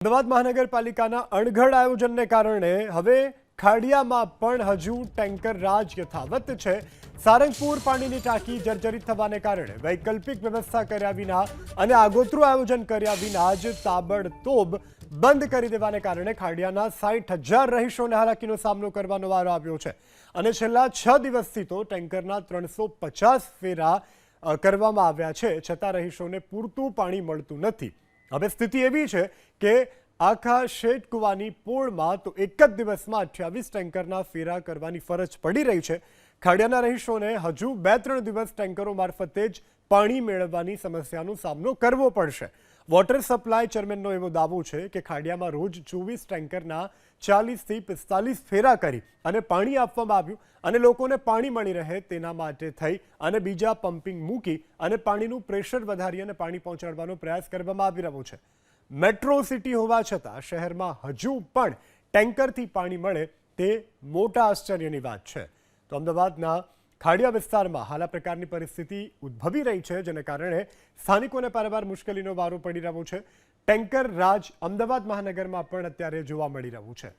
અમદાવાદ મહાનગરપાલિકાના અણઘડ આયોજનને કારણે હવે ખાડિયામાં પણ હજુ ટેન્કર રાજ યથાવત છે. સારંગપુર પાણીની ટાંકી જર્જરિત થવાને કારણે વૈકલ્પિક વ્યવસ્થા કર્યા વિના અને આગોતરું આયોજન કર્યા વિના જ તાબડતોબ બંધ કરી દેવાને કારણે ખાડિયાના સાઠ હજાર રહીશોને હાલાકીનો સામનો કરવાનો વારો આવ્યો છે. અને છેલ્લા છ દિવસથી તો ટેન્કરના ત્રણસો પચાસ ફેરા કરવામાં આવ્યા છે. છતાં રહીશોને પૂરતું પાણી મળતું નથી. હવે સ્થિતિ એવી છે કે આખા શેઠ કુવાની પોળમાં તો એક જ દિવસમાં અઠ્યાવીસ ટેન્કરના ફેરા કરવાની ફરજ પડી રહી છે. ખાડિયાના રહીશોને હજુ બે ત્રણ દિવસ ટેન્કરો મારફતે જ પાણી મેળવવાની સમસ્યાનો સામનો કરવો પડશે. વોટર સપ્લાય ચેરમેનનો એવો દાવો છે કે ખાડિયામાં રોજ ચોવીસ ટેન્કરના ચાલીસથી પિસ્તાલીસ ફેરા કરી અને પાણી આપવામાં આવ્યું અને લોકોને પાણી મળી રહે તેના માટે થઈ અને બીજા પમ્પિંગ મૂકી અને પાણીનું પ્રેશર વધારી અને પાણી પહોંચાડવાનો પ્રયાસ કરવામાં આવી રહ્યો છે. મેટ્રો સિટી હોવા છતાં શહેરમાં હજુ પણ ટેન્કરથી પાણી મળે તે મોટા આશ્ચર્યની વાત છે. તો અમદાવાદના ખાડિયા વિસ્તારમાં હાલ આ પ્રકારની પરિસ્થિતિ ઉદ્ભવી રહી છે, જેને કારણે સ્થાનિકોને પારવાર મુશ્કેલીનો વારો પડી રહ્યો છે. ટેન્કર રાજ અમદાવાદ મહાનગરમાં પણ અત્યારે જોવા મળી રહ્યું છે.